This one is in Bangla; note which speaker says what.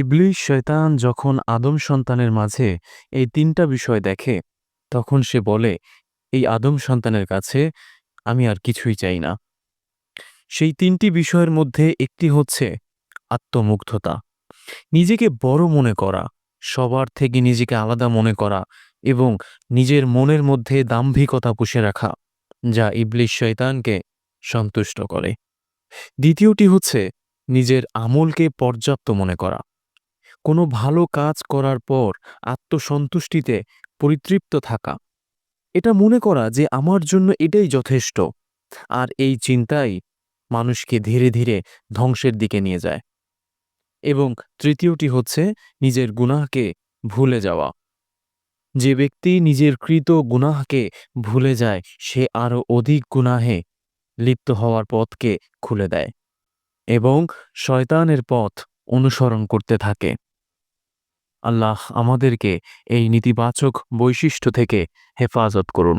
Speaker 1: ইবলিশ শয়তান যখন আদম সন্তানের মাঝে এই তিনটা বিষয় দেখে, তখন সে বলে, এই আদম সন্তানের কাছে আমি আর কিছুই চাই না। সেই তিনটি বিষয়ের মধ্যে একটি হচ্ছে আত্মমুগ্ধতা। নিজেকে বড় মনে করা, সবার থেকে নিজেকে আলাদা মনে করা এবং নিজের মনের মধ্যে দাম্ভিকতা পুষে রাখা, যা ইবলিশ শয়তানকে সন্তুষ্ট করে। দ্বিতীয়টি হচ্ছে নিজের আমলকে পর্যাপ্ত মনে করা। কোনো ভালো কাজ করার পর আত্মসন্তুষ্টিতে পরিতৃপ্ত থাকা। এটা মনে করা যে আমার জন্য এটাই যথেষ্ট। আর এই চিন্তাই মানুষকে ধীরে ধীরে ধ্বংসের দিকে নিয়ে যায়। এবং তৃতীয়টি হচ্ছে নিজের গুনাহকে ভুলে যাওয়া। যে ব্যক্তি নিজের কৃত গুনাহকে ভুলে যায়, সে আরও অধিক গুনাহে লিপ্ত হওয়ার পথকে খুলে দেয় এবং শয়তানের পথ অনুসরণ করতে থাকে। আল্লাহ আমাদেরকে এই নীতিবাচক বৈশিষ্ট্য থেকে হেফাজত করুন।